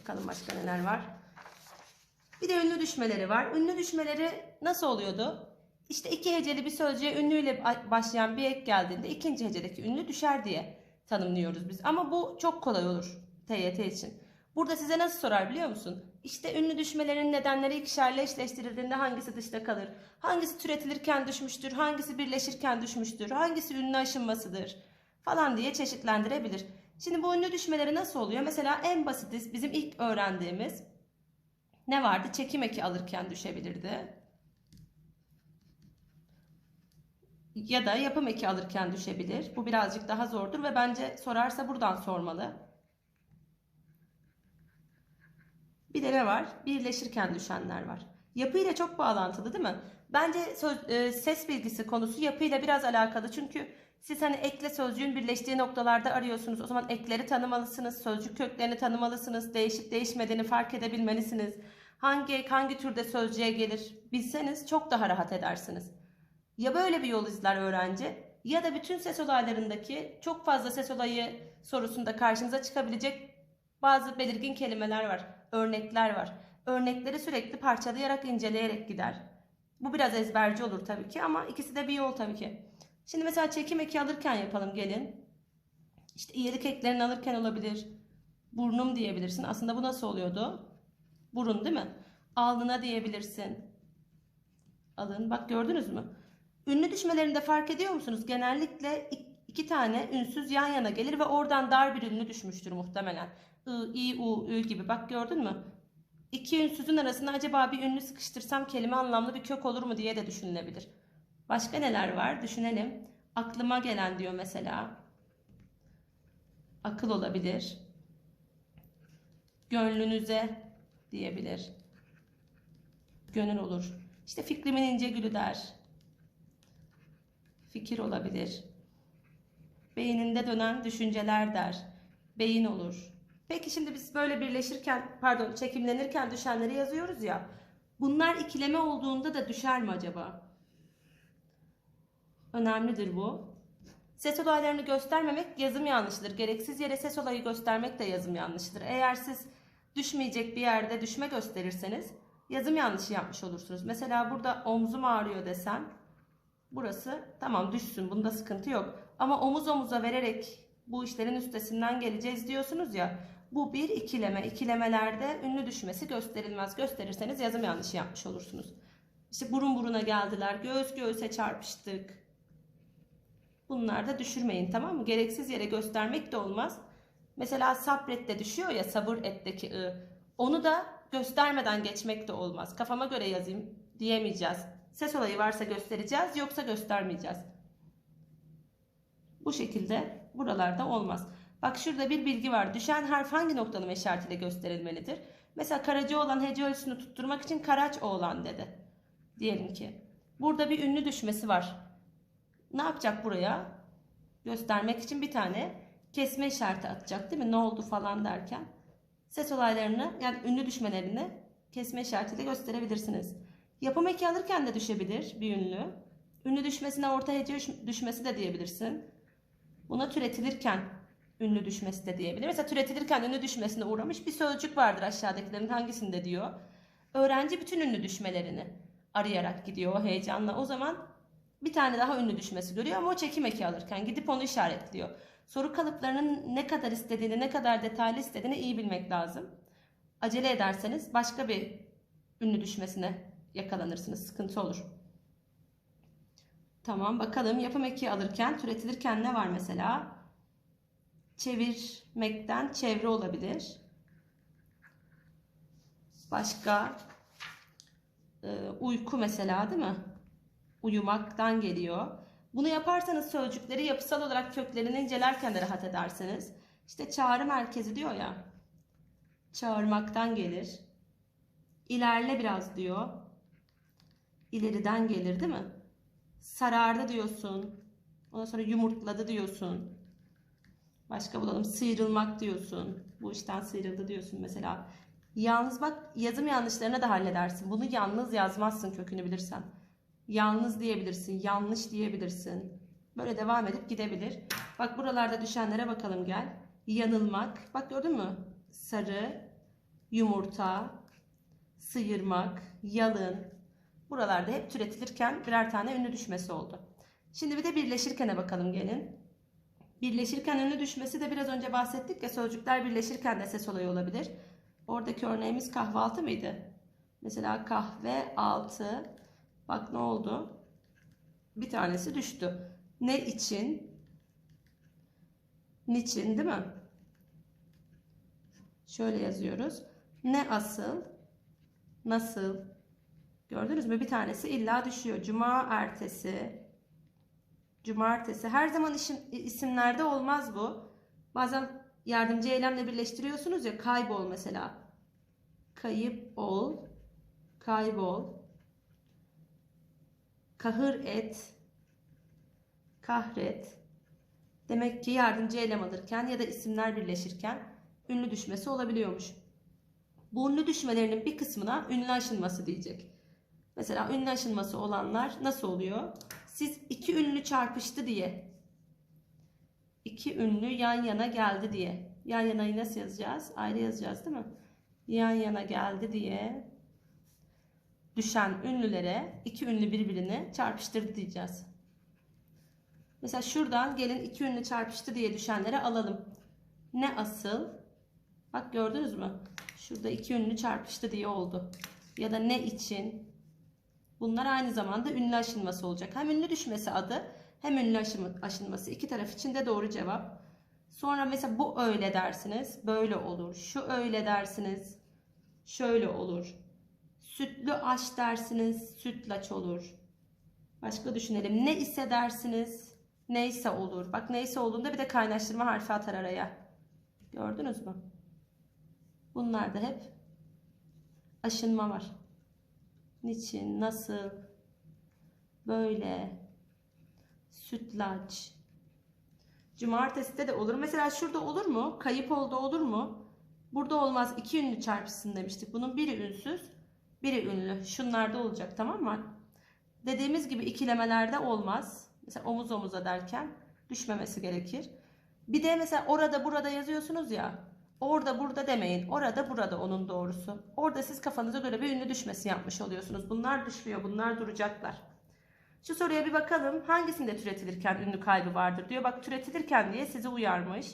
Bakalım başka neler var. Bir de ünlü düşmeleri var. Ünlü düşmeleri nasıl oluyordu? İşte iki heceli bir sözcüğe ünlüyle başlayan bir ek geldiğinde ikinci hecedeki ünlü düşer diye tanımlıyoruz biz. Ama bu çok kolay olur TYT için. Burada size nasıl sorar biliyor musun? İşte ünlü düşmelerin nedenleri ikişerle eşleştirildiğinde hangisi dışta kalır? Hangisi türetilirken düşmüştür? Hangisi birleşirken düşmüştür? Hangisi ünlü aşınmasıdır? Falan diye çeşitlendirebilir. Şimdi bu ünlü düşmeleri nasıl oluyor? Mesela en basiti bizim ilk öğrendiğimiz ne vardı? Çekim eki alırken düşebilirdi. Ya da yapım eki alırken düşebilir. Bu birazcık daha zordur ve bence sorarsa buradan sormalı. Bir de ne var? Birleşirken düşenler var. Yapıyla çok bağlantılı değil mi? Bence e, ses bilgisi konusu yapıyla biraz alakalı. Çünkü siz hani ekle sözcüğün birleştiği noktalarda arıyorsunuz. O zaman ekleri tanımalısınız, sözcük köklerini tanımalısınız, değişip değişmediğini fark edebilmelisiniz. Hangi ek hangi türde sözcüğe gelir bilseniz çok daha rahat edersiniz. Ya böyle bir yol izler öğrenci ya da bütün ses olaylarındaki çok fazla ses olayı sorusunda karşınıza çıkabilecek bazı belirgin kelimeler var, örnekler var. Örnekleri sürekli parçalayarak, inceleyerek gider. Bu biraz ezberci olur tabii ki ama ikisi de bir yol tabii ki. Şimdi mesela çekim eki alırken yapalım gelin. İşte iyilik eklerini alırken olabilir. Burnum diyebilirsin. Aslında bu nasıl oluyordu? Burun değil mi? Alnına diyebilirsin. Alın. Bak gördünüz mü? Ünlü düşmelerinde fark ediyor musunuz? Genellikle iki tane ünsüz yan yana gelir ve oradan dar bir ünlü düşmüştür muhtemelen. I, I, U, Ü gibi. Bak gördün mü? İki ünsüzün arasına acaba bir ünlü sıkıştırsam kelime anlamlı bir kök olur mu diye de düşünülebilir. Başka neler var? Düşünelim. Aklıma gelen diyor mesela. Akıl olabilir. Gönlünüze diyebilir. Gönül olur. İşte fikrimin ince gülü der. Fikir olabilir. Beyninde dönen düşünceler der. Beyin olur. Peki şimdi biz böyle birleşirken, pardon çekimlenirken düşenleri yazıyoruz ya. Bunlar ikileme olduğunda da düşer mi acaba? Önemlidir bu. Ses olaylarını göstermemek yazım yanlışıdır. Gereksiz yere ses olayı göstermek de yazım yanlışıdır. Eğer siz düşmeyecek bir yerde düşme gösterirseniz yazım yanlışı yapmış olursunuz. Mesela burada omzum ağrıyor desem burası tamam düşsün bunda sıkıntı yok. Ama omuz omuza vererek bu işlerin üstesinden geleceğiz diyorsunuz ya. Bu bir ikileme. İkilemelerde ünlü düşmesi gösterilmez. Gösterirseniz yazım yanlışı yapmış olursunuz. İşte burun buruna geldiler. Göğüs göğüse çarpıştık. Bunlar da düşürmeyin tamam mı? Gereksiz yere göstermek de olmaz. Mesela sabrette düşüyor ya sabır etteki ı. Onu da göstermeden geçmek de olmaz. Kafama göre yazayım diyemeyeceğiz. Ses olayı varsa göstereceğiz yoksa göstermeyeceğiz. Bu şekilde buralarda olmaz. Bak şurada bir bilgi var. Düşen harf hangi noktanın işaretiyle gösterilmelidir? Mesela karacı olan hece ölçüsünü tutturmak için karaç oğlan dedi. Diyelim ki. Burada bir ünlü düşmesi var. Ne yapacak buraya? Göstermek için bir tane kesme işareti atacak değil mi? Ne oldu falan derken. Ses olaylarını yani ünlü düşmelerini kesme işaretiyle gösterebilirsiniz. Yapım eki alırken de düşebilir bir ünlü. Ünlü düşmesine orta hece düşmesi de diyebilirsin. Buna türetilirken ünlü düşmesi de diyebilir. Mesela türetilirken ünlü düşmesine uğramış bir sözcük vardır aşağıdakilerin hangisinde diyor. Öğrenci bütün ünlü düşmelerini arayarak gidiyor o heyecanla. O zaman bir tane daha ünlü düşmesi görüyor ama o çekim eki alırken gidip onu işaretliyor. Soru kalıplarının ne kadar istediğini, ne kadar detaylı istediğini iyi bilmek lazım. Acele ederseniz başka bir ünlü düşmesine yakalanırsınız. Sıkıntı olur. Tamam bakalım yapım eki alırken, türetilirken ne var mesela? Çevirmekten çevre olabilir. Başka e, uyku mesela değil mi? Uyumaktan geliyor. Bunu yaparsanız sözcükleri yapısal olarak köklerini incelerken de rahat edersiniz. İşte çağrı merkezi diyor ya. Çağırmaktan gelir. İlerle biraz diyor. İleriden gelir değil mi? Sarardı diyorsun. Ondan sonra yumurtladı diyorsun. Başka bulalım. Sıyrılmak diyorsun. Bu işten sıyrıldı diyorsun mesela. Yalnız bak yazım yanlışlarını da halledersin. Bunu yalnız yazmazsın kökünü bilirsen. Yalnız diyebilirsin. Yanlış diyebilirsin. Böyle devam edip gidebilir. Bak buralarda düşenlere bakalım gel. Yanılmak. Bak gördün mü? Sarı. yumurta, sıyırmak, yalın. Buralarda hep türetilirken birer tane ünlü düşmesi oldu. Şimdi bir de birleşirkene bakalım gelin. Birleşirken ünlü düşmesi de biraz önce bahsettik ya sözcükler birleşirken de ses olayı olabilir. Oradaki örneğimiz kahvaltı mıydı? Mesela kahve altı. Bak ne oldu? Bir tanesi düştü. Ne için? Niçin değil mi? Şöyle yazıyoruz. Ne asıl? Nasıl? Gördünüz mü? Bir tanesi illa düşüyor. Cuma ertesi. Cumartesi. Her zaman işim, isimlerde olmaz bu. Bazen yardımcı eylemle birleştiriyorsunuz ya. Kaybol mesela. Kayıp ol. Kaybol. Kahır et. Kahret. Demek ki yardımcı eylem alırken ya da isimler birleşirken ünlü düşmesi olabiliyormuş. Bu ünlü düşmelerinin bir kısmına ünlü aşınması diyecek. Mesela ünlü aşınması olanlar nasıl oluyor? Siz iki ünlü çarpıştı diye. iki ünlü yan yana geldi diye. Yan yanayı nasıl yazacağız? Ayrı yazacağız değil mi? Yan yana geldi diye düşen ünlülere iki ünlü birbirini çarpıştırdı diyeceğiz. Mesela şuradan gelin iki ünlü çarpıştı diye düşenlere alalım. Ne asıl? Bak gördünüz mü? Şurada iki ünlü çarpıştı diye oldu. Ya da ne için? Bunlar aynı zamanda ünlü aşınması olacak. Hem ünlü düşmesi adı hem ünlü aşınması. iki taraf için de doğru cevap. Sonra mesela bu öyle dersiniz. Böyle olur. Şu öyle dersiniz. Şöyle olur. Sütlü aş dersiniz. Sütlaç olur. Başka düşünelim. Ne ise dersiniz. Neyse olur. Bak neyse olduğunda bir de kaynaştırma harfi atar araya. Gördünüz mü? Bunlarda hep aşınma var. Niçin, nasıl, böyle, sütlaç. Cumartesi de olur. Mesela şurada olur mu? Kayıp oldu olur mu? Burada olmaz. İki ünlü çarpışsın demiştik. Bunun biri ünsüz, biri ünlü. Şunlarda olacak tamam mı? Dediğimiz gibi ikilemelerde olmaz. Mesela omuz omuza derken düşmemesi gerekir. Bir de mesela orada burada yazıyorsunuz ya. Orada burada demeyin. Orada burada onun doğrusu. Orada siz kafanıza göre bir ünlü düşmesi yapmış oluyorsunuz. Bunlar düşmüyor. Bunlar duracaklar. Şu soruya bir bakalım. Hangisinde türetilirken ünlü kaybı vardır diyor. Bak türetilirken diye sizi uyarmış.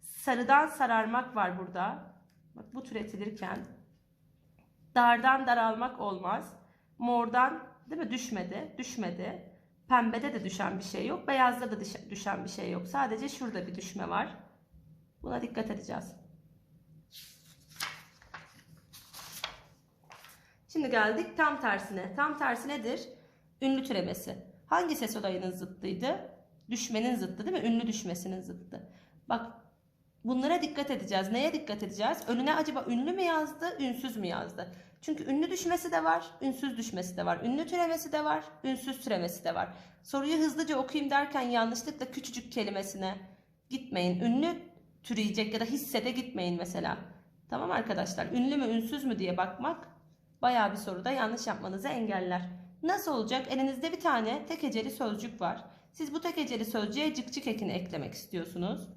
Sarıdan sararmak var burada. Bak bu türetilirken. Dardan daralmak olmaz. Mordan değil mi düşmedi. Düşmedi. Pembede de düşen bir şey yok. Beyazda da düşen bir şey yok. Sadece şurada bir düşme var. Buna dikkat edeceğiz. Şimdi geldik tam tersine. Tam tersi nedir? Ünlü türemesi. Hangi ses olayının zıttıydı? Düşmenin zıttı değil mi? Ünlü düşmesinin zıttı. Bak bunlara dikkat edeceğiz. Neye dikkat edeceğiz? Önüne acaba ünlü mü yazdı, ünsüz mü yazdı? Çünkü ünlü düşmesi de var, ünsüz düşmesi de var. Ünlü türemesi de var, ünsüz türemesi de var. Soruyu hızlıca okuyayım derken yanlışlıkla küçücük kelimesine gitmeyin. Ünlü türeyecek ya da hissede gitmeyin mesela. Tamam arkadaşlar? Ünlü mü, ünsüz mü diye bakmak bayağı bir soruda yanlış yapmanızı engeller. Nasıl olacak? Elinizde bir tane tek sözcük var. Siz bu tek heceli sözcüğe cık cık ekini eklemek istiyorsunuz.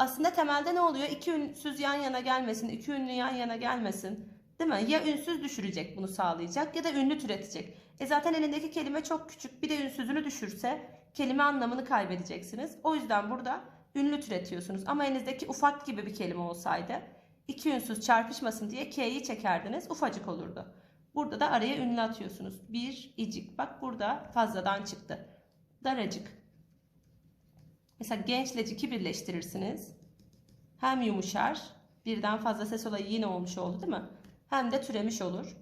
Aslında temelde ne oluyor? İki ünsüz yan yana gelmesin, iki ünlü yan yana gelmesin. Değil mi? Ya ünsüz düşürecek bunu sağlayacak ya da ünlü türetecek. E zaten elindeki kelime çok küçük. Bir de ünsüzünü düşürse kelime anlamını kaybedeceksiniz. O yüzden burada ünlü türetiyorsunuz. Ama elinizdeki ufak gibi bir kelime olsaydı iki ünsüz çarpışmasın diye K'yi çekerdiniz. Ufacık olurdu. Burada da araya ünlü atıyorsunuz. Bir, icik. Bak burada fazladan çıktı. Daracık. Mesela gençle ciki birleştirirsiniz. Hem yumuşar. Birden fazla ses olayı yine olmuş oldu değil mi? Hem de türemiş olur.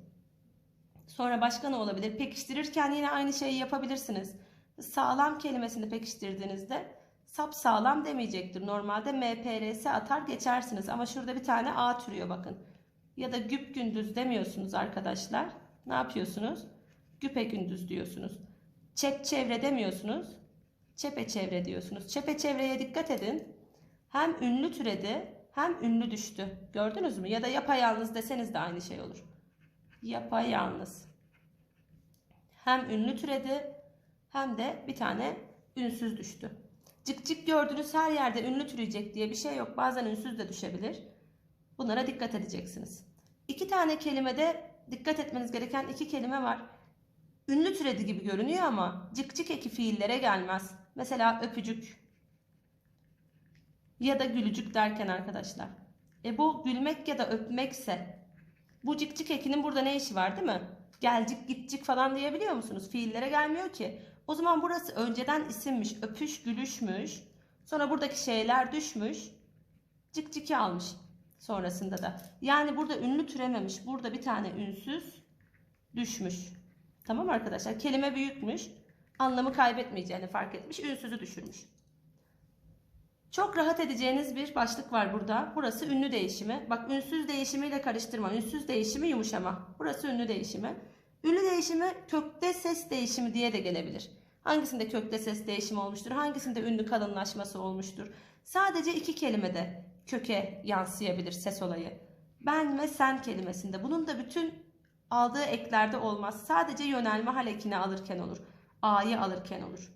Sonra başka ne olabilir? Pekiştirirken yine aynı şeyi yapabilirsiniz. Sağlam kelimesini pekiştirdiğinizde sap sağlam demeyecektir. Normalde MPRS atar geçersiniz. Ama şurada bir tane A türüyor bakın. Ya da güp gündüz demiyorsunuz arkadaşlar. Ne yapıyorsunuz? Güpe gündüz diyorsunuz. Çep çevre demiyorsunuz. Çepe çevre diyorsunuz. Çepe çevreye dikkat edin. Hem ünlü türedi hem ünlü düştü. Gördünüz mü? Ya da yapayalnız deseniz de aynı şey olur. Yapayalnız. Hem ünlü türedi hem de bir tane ünsüz düştü. Cık cık gördüğünüz her yerde ünlü türeyecek diye bir şey yok. Bazen ünsüz de düşebilir. Bunlara dikkat edeceksiniz. İki tane kelimede dikkat etmeniz gereken iki kelime var. Ünlü türedi gibi görünüyor ama cık cık eki fiillere gelmez. Mesela öpücük ya da gülücük derken arkadaşlar. E bu gülmek ya da öpmekse bu cık ekinin burada ne işi var değil mi? Gelcik gitcik falan diyebiliyor musunuz? Fiillere gelmiyor ki. O zaman burası önceden isimmiş. Öpüş gülüşmüş. Sonra buradaki şeyler düşmüş. Cık ciki almış sonrasında da. Yani burada ünlü türememiş. Burada bir tane ünsüz düşmüş. Tamam arkadaşlar. Kelime büyükmüş. Anlamı kaybetmeyeceğini fark etmiş. Ünsüzü düşürmüş. Çok rahat edeceğiniz bir başlık var burada. Burası ünlü değişimi. Bak ünsüz değişimiyle karıştırma. Ünsüz değişimi yumuşama. Burası ünlü değişimi. Ünlü değişimi kökte ses değişimi diye de gelebilir. Hangisinde kökte ses değişimi olmuştur? Hangisinde ünlü kalınlaşması olmuştur? Sadece iki kelimede köke yansıyabilir ses olayı. Ben ve sen kelimesinde. Bunun da bütün aldığı eklerde olmaz. Sadece yönelme hal ekini alırken olur. A'yı alırken olur.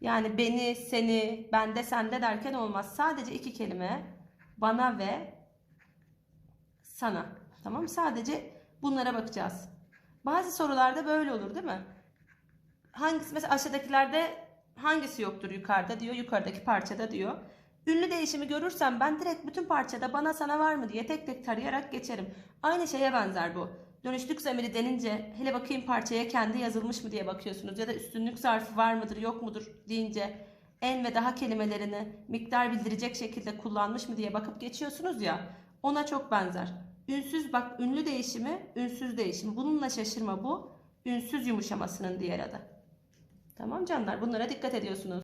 Yani beni, seni, bende, sende derken olmaz. Sadece iki kelime. Bana ve sana. Tamam? Sadece bunlara bakacağız. Bazı sorularda böyle olur değil mi? Hangisi mesela aşağıdakilerde hangisi yoktur yukarıda diyor. Yukarıdaki parçada diyor. Ünlü değişimi görürsem ben direkt bütün parçada bana sana var mı diye tek tek tarayarak geçerim. Aynı şeye benzer bu. Dönüşlük zamiri denince hele bakayım parçaya kendi yazılmış mı diye bakıyorsunuz. Ya da üstünlük zarfı var mıdır yok mudur deyince en ve daha kelimelerini miktar bildirecek şekilde kullanmış mı diye bakıp geçiyorsunuz ya. Ona çok benzer. Ünsüz bak ünlü değişimi, ünsüz değişimi. Bununla şaşırma bu. Ünsüz yumuşamasının diğer adı. Tamam canlar bunlara dikkat ediyorsunuz.